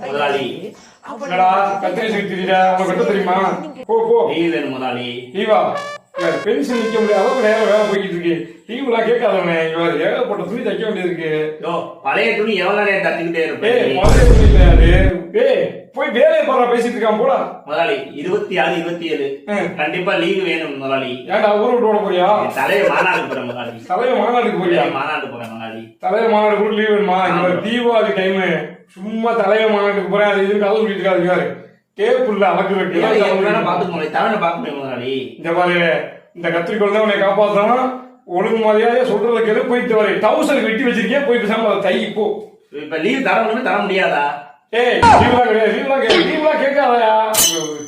முதலாளி. என்னடா கத்திரி தெரியுமா? போ போ. முதலாளி. பென்ஷன் நிக்க முடியாத அளவுக்கு நேரம் வேலை போய்கிட்டு இருக்கு. லீவ்லாம் கேட்காதவனே வேற ஏகப்பட்ட துணி தைக்க வேண்டியது இருக்கு யோ பழைய துணி எவ்வளவு நேரம் தட்டிக்கிட்டே ஏய் இருப்பேன் முதல்ல துணி இல்ல அது. ஏய் போய் வேலையை பாரு பேசிட்டு இருக்கான் போடா. முதலாளி இருபத்தி ஆறு இருபத்தி ஏழு. கண்டிப்பா லீவு வேணும் முதலாளி. ஏன்டா ஊரை விட்டு ஓட போறியா? தலைவர் மாநாடு போறேன் முதலாளி. தலைவர் மாநாடுக்கு போறியா? மாநாடு போறேன் முதலாளி. தலைவர் மாநாடு கூட லீவ் வேணுமா? ஒரு தீபாவளி டைம் சும்மா தலைவர் மாநாட்டுக்கு போறேன் அது இதுக்கு கதை சொல்லிட்டு இருக்காது யாரு டேப்புல அளக்கு ஏன் எவ்வளவு நேரம் வைக்க பாத்துக்க முடியும் தலைவனை பார்க்க முடியும் இந்த மாதிரி இந்த கத்திரிக்கோள் தான் உன்னை காப்பாத்தணும். ஒழுங்கு மாதிரியாவே சொல்றத கேளு போயிட்டு வரை. டவுசர் வெட்டி வச்சிருக்கேன் போய் பேசாம அதை தை போ. இப்ப லீவ் தரணும்னு தர முடியாதா? ஏய் லீவ்லாம் கிடையாது லீவ்லாம் கிடையாது லீவ்லாம் கேட்காதயா?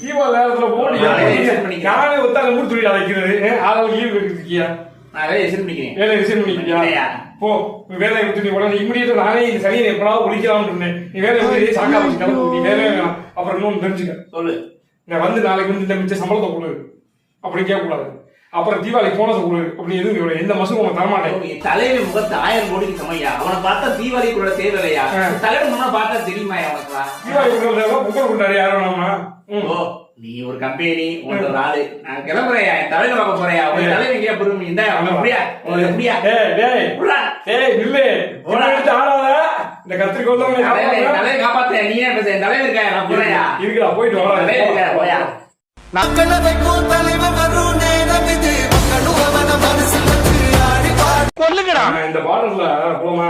தீபாவளி நேரத்துல பண்ணிக்கிறேன். நானே ஒத்தாங்க மூணு துணி அழைக்கிறது ஆளால் லீவ் எடுத்துருக்கியா நான் வேலையை ரிசைன் பண்ணிக்கிறேன். வேலை ரிசைன் பண்ணிக்கியா இல்லையா? போ வேலையை விட்டு நீ உடனே இம்மிடியா நானே இந்த சனியை எப்படாவது ஒழிக்கலாம்னு இருந்தேன் நீ வேலையை விட்டு சாக்கா வச்சு கிளம்பு. நீ வேலையே வேணாம். அப்புறம் இன்னொன்று தெரிஞ்சுக்க. சொல்லு. நான் வந்து நாளைக்கு வந்து இந்த மிச்ச சம்பளத்தை கொடு. அப்படி கேட்கக்கூடாது. அப்புறம் தீபாவளி போனதை அப்படி எதுவும். எந்த மசூரும் உனக்கு தரமாட்டேன். என் தலைவன் முகத்து ஆயிரம் கோடிக்கு சமையா? அவனை பார்த்தா தீபாவளி கூட தேவையா ஆ. தலைவன் முன்னா பார்த்தா தெரியுமா அவனுக்கு தீபாவளி புக்கர் கொண்டாடு யாரும் வேணாமா ம். ஓ நீ ஒரு கம்பெனி ஒரு ஆளு. நான் கிளம்புறையா என் தலைவனை பார்க்க போறியா உன் ஏய். தலைவன் எங்கேயா பொறுமை இந்த அவன் எப்படியா உனக்கு எப்படியா. டேய். நில்லு. ஆடாத. இந்த கத்திரிக்கோள். தலைவன் காப்பாத்த நீ ஏன் தலைவன் இருக்கா நான் போறையா இருக்குடா போயிட்டு இருக்கா போயா. ஆ, இந்த பாடல்ல போமா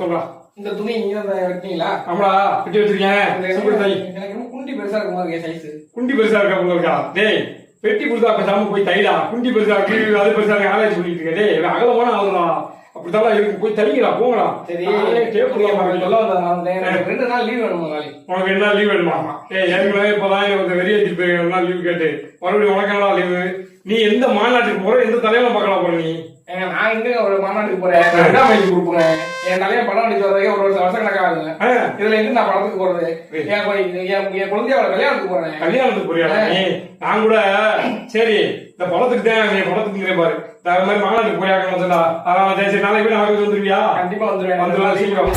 சொல்றா. இந்த துணி நீங்க வெட்டினீங்களா ஆமாடா கட்டி வச்சிருக்கேன். எனக்கு குண்டி பெருசா இருக்கும் மாதிரி சைஸ் குண்டி பெருசா இருக்கா போல இருக்கா? டேய் பெட்டி கொடுத்தா பேசாம போய் தைடா. குண்டி பெருசா இருக்கு அது பெருசா இருக்கு ஆராய்ச்சி பண்ணிட்டு இருக்க. டேய் அகலமான ஆளுடா. அப்படித்தான் இருக்கு போய் தைங்கடா போங்கடா. சரி. டேப் ரெண்டு நாள் லீவ் வேணும் முதலாளி உனக்கு என்ன லீவ் வேணுமா? ஏய் ஏற்கனவே இப்பதான் ரெண்டு நாள் லீவ் கேட்டு மறுபடியும் உனக்கு என்ன லீவு நீ எந்த மாநாட்டுக்கு போற? எந்த தலைவனை பார்க்கலாம் போற நீ? ஏங்க, நான் எங்க ஒரு மாநாட்டுக்கு போறேன்? ரெண்டாம் மணிக்கு கொடுப்பேங்க. என் தலையை படம் அடிச்சு வரதுக்கே ஒரு வருஷம் வருஷம் கணக்காகுங்க ஆ, இதுல எங்க நான் படத்துக்கு போறது. என் குழந்தையோட கல்யாணத்துக்கு போறேன். கல்யாணத்துக்கு போறியா நீ? நான் கூட சரி இந்த படத்துக்கு தான் நீ படத்துக்கு பாரு. இந்த மாதிரி மாநாட்டுக்கு போயாக்கணும் சொன்னா அதான் சரி நாளைக்கு போய் நாளைக்கு வந்துருவியா? கண்டிப்பா வந்துருவேன். வந்துருவேன், சீக்கிரம்.